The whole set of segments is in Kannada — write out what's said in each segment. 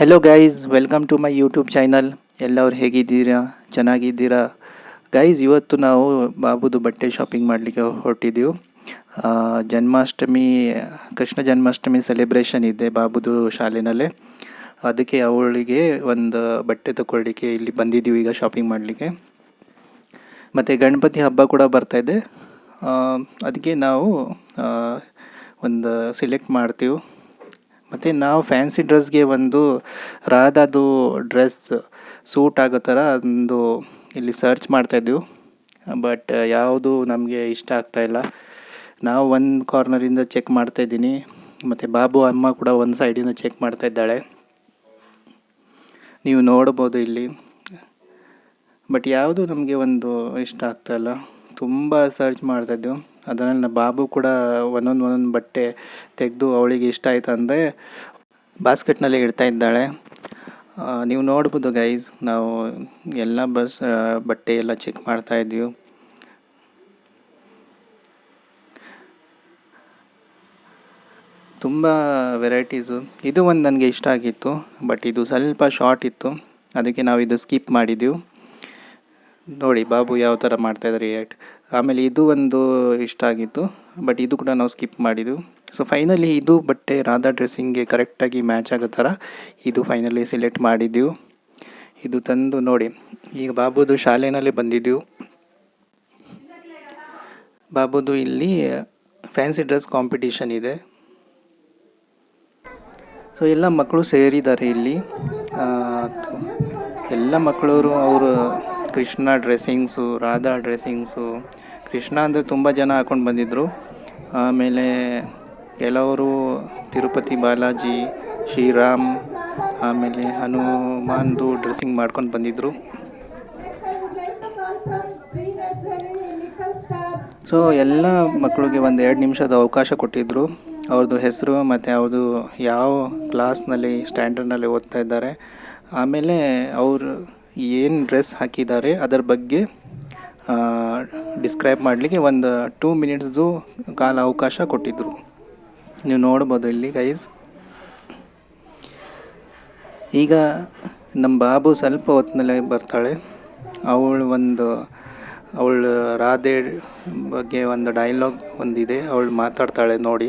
Hello guys welcome to my YouTube channel ಎಲ್ಲವ್ರು ಹೇಗಿದ್ದೀರಾ? ಚೆನ್ನಾಗಿದ್ದೀರಾ? ಗೈಸ್ ಇವತ್ತು ನಾವು ಬಾಬುದು ಬಟ್ಟೆ ಶಾಪಿಂಗ್ ಮಾಡಲಿಕ್ಕೆ ಹೊರಟಿದ್ದೀವಿ. ಜನ್ಮಾಷ್ಟಮಿ, ಕೃಷ್ಣ ಜನ್ಮಾಷ್ಟಮಿ ಸೆಲೆಬ್ರೇಷನ್ ಇದೆ ಬಾಬುದು ಶಾಲೆನಲ್ಲೇ. ಅದಕ್ಕೆ ಅವಳಿಗೆ ಒಂದು ಬಟ್ಟೆ ತಗೊಳ್ಳಿಕ್ಕೆ ಇಲ್ಲಿ ಬಂದಿದ್ದೀವಿ ಈಗ ಶಾಪಿಂಗ್ ಮಾಡಲಿಕ್ಕೆ. ಮತ್ತು ಗಣಪತಿ ಹಬ್ಬ ಕೂಡ ಬರ್ತಾಯಿದೆ ಅದಕ್ಕೆ ನಾವು ಒಂದು ಸಿಲೆಕ್ಟ್ ಮಾಡ್ತೀವಿ. ಮತ್ತು ನಾವು ಫ್ಯಾನ್ಸಿ ಡ್ರೆಸ್ಗೆ ಒಂದು ರಾಧಾದು ಡ್ರೆಸ್ ಸೂಟ್ ಆಗೋ ಥರ ಒಂದು ಇಲ್ಲಿ ಸರ್ಚ್ ಮಾಡ್ತಾಯಿದ್ದೆವು ಬಟ್ ಯಾವುದು ನಮಗೆ ಇಷ್ಟ ಆಗ್ತಾಯಿಲ್ಲ ನಾವು ಒಂದು ಕಾರ್ನರಿಂದ ಚೆಕ್ ಮಾಡ್ತಾಯಿದ್ದೀನಿ ಮತ್ತು ಬಾಬು ಅಮ್ಮ ಕೂಡ ಒಂದು ಸೈಡಿಂದ ಚೆಕ್ ಮಾಡ್ತಾ ಇದ್ದಾಳೆ. ನೀವು ನೋಡ್ಬೋದು ಇಲ್ಲಿ. ಬಟ್ ಯಾವುದು ನಮಗೆ ಒಂದು ಇಷ್ಟ ಆಗ್ತಾಯಿಲ್ಲ ತುಂಬ ಸರ್ಚ್ ಮಾಡ್ತಾಯಿದ್ದೆವು ನಮ್ಮ ಬಾಬು ಕೂಡ ಒಂದೊಂದು ಒಂದೊಂದು ಬಟ್ಟೆ ತೆಗೆದು ಅವಳಿಗೆ ಇಷ್ಟ ಆಯ್ತು ಅಂದರೆ ಬಾಸ್ಕೆಟ್ನಲ್ಲಿ ಇಡ್ತಾ ಇದ್ದಾಳೆ. ನೀವು ನೋಡ್ಬೋದು ಗೈಸ್ ನಾವು ಎಲ್ಲ ಬಸ್ ಬಟ್ಟೆ ಎಲ್ಲ ಚೆಕ್ ಮಾಡ್ತಾ ಇದ್ದೀವಿ ತುಂಬ ವೆರೈಟೀಸು ಇದು ಒಂದು ನನಗೆ ಇಷ್ಟ ಆಗಿತ್ತು ಬಟ್ ಇದು ಸ್ವಲ್ಪ ಶಾರ್ಟ್ ಇತ್ತು. ಅದಕ್ಕೆ ನಾವು ಇದು ಸ್ಕಿಪ್ ಮಾಡಿದ್ದೆವು ನೋಡಿ, ಬಾಬು ಯಾವ ಥರ ಮಾಡ್ತಾಯಿದ್ದಾರೆ ರಿಯಾಕ್ಟ್ ಆಮೇಲೆ ಇದು ಒಂದು ಇಷ್ಟ ಆಗಿತ್ತು ಬಟ್ ಇದು ಕೂಡ ನಾವು ಸ್ಕಿಪ್ ಮಾಡಿದ್ದು. ಸೊ ಫೈನಲಿ ಇದು ಬಟ್ಟೆ ರಾಧಾ ಡ್ರೆಸ್ಸಿಂಗ್ಗೆ ಕರೆಕ್ಟಾಗಿ ಮ್ಯಾಚ್ ಆಗೋ ಥರ ಇದು ಫೈನಲಿ ಸೆಲೆಕ್ಟ್ ಮಾಡಿದ್ದೆವು. ಇದು ತಂದು ನೋಡಿ, ಈಗ ಬಾಬುದು ಶಾಲೆಯಲ್ಲೇ ಬಂದಿದ್ದೆವು. ಬಾಬುದು ಇಲ್ಲಿ ಫ್ಯಾನ್ಸಿ ಡ್ರೆಸ್ ಕಾಂಪಿಟಿಷನ್ ಇದೆ. ಸೊ ಎಲ್ಲ ಮಕ್ಕಳು ಸೇರಿದ್ದಾರೆ ಇಲ್ಲಿ. ಎಲ್ಲ ಮಕ್ಕಳವರು ಅವರು ಕೃಷ್ಣ ಡ್ರೆಸ್ಸಿಂಗ್ಸು ರಾಧಾ ಡ್ರೆಸ್ಸಿಂಗ್ಸು ಕೃಷ್ಣ ಅಂದರೆ ತುಂಬ ಜನ ಹಾಕೊಂಡು ಬಂದಿದ್ದರು ಆಮೇಲೆ ಕೆಲವರು ತಿರುಪತಿ ಬಾಲಾಜಿ, ಶ್ರೀರಾಮ್, ಆಮೇಲೆ ಹನುಮಾನ್ದು ಡ್ರೆಸ್ಸಿಂಗ್ ಮಾಡ್ಕೊಂಡು ಬಂದಿದ್ದರು ಸೊ ಎಲ್ಲ ಮಕ್ಕಳಿಗೆ ಒಂದು ಎರಡು ನಿಮಿಷದ ಅವಕಾಶ ಕೊಟ್ಟಿದ್ದರು ಅವ್ರದ್ದು ಹೆಸರು ಮತ್ತು ಅವ್ರದ್ದು ಯಾವ ಕ್ಲಾಸ್ನಲ್ಲಿ ಸ್ಟ್ಯಾಂಡರ್ಡ್ನಲ್ಲಿ ಓದ್ತಾ ಇದ್ದಾರೆ. ಆಮೇಲೆ ಅವರು ಏನು ಡ್ರೆಸ್ ಹಾಕಿದ್ದಾರೆ, ಅದರ ಬಗ್ಗೆ ಡಿಸ್ಕ್ರೈಬ್ ಮಾಡಲಿಕ್ಕೆ ಒಂದು ಟೂ ಮಿನಿಟ್ಸ್ದು ಕಾಲ ಅವಕಾಶ ಕೊಟ್ಟಿದ್ದರು ನೀವು ನೋಡ್ಬೋದು ಇಲ್ಲಿ ಗೈಸ್ ಈಗ ನಮ್ಮ ಬಾಬು ಸ್ವಲ್ಪ ಹೊತ್ತಿನಲ್ಲೇ ಬರ್ತಾಳೆ. ಅವಳು ಒಂದು, ಅವಳು ರಾಧೆ ಬಗ್ಗೆ ಒಂದು ಡೈಲಾಗ್ ಒಂದಿದೆ, ಅವಳು ಮಾತಾಡ್ತಾಳೆ ನೋಡಿ.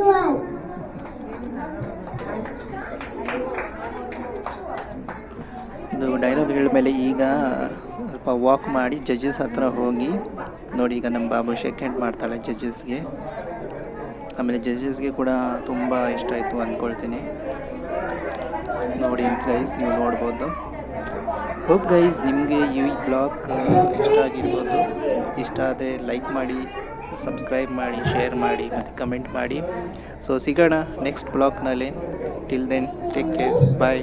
All. ಇದು ಡೈಲಾಗ್ ಹೇಳಿದ್ಮೇಲೆ ಈಗ ಸ್ವಲ್ಪ ವಾಕ್ ಮಾಡಿ ಜಡ್ಜಸ್ ಹತ್ರ ಹೋಗಿ ನೋಡಿ ಈಗ ನಮ್ಮ ಬಾಬು ಶೇಕ್ ಹ್ಯಾಂಡ್ ಮಾಡ್ತಾಳೆ ಜಡ್ಜಸ್ಗೆ ಆಮೇಲೆ ಜಡ್ಜಸ್ಗೆ ಕೂಡ ತುಂಬ ಇಷ್ಟ ಆಯಿತು ಅಂದ್ಕೊಳ್ತೀನಿ ನೋಡಿ ಗೈಸ್ ನೀವು ನೋಡ್ಬೋದು. ಹೋಪ್ ಗೈಸ್ ನಿಮಗೆ ಈ ಬ್ಲಾಗ್ ಇಷ್ಟ ಆಗಿರ್ಬೋದು. ಇಷ್ಟ ಆದರೆ ಲೈಕ್ ಮಾಡಿ. ಸಬ್ಸ್ಕ್ರೈಬ್ ಮಾಡಿ ಶೇರ್ ಮಾಡಿ, ಮತ್ತು ಕಮೆಂಟ್ ಮಾಡಿ. ಸೊ ಸಿಗೋಣ next ಬ್ಲಾಗ್ನಲ್ಲಿ till then take care bye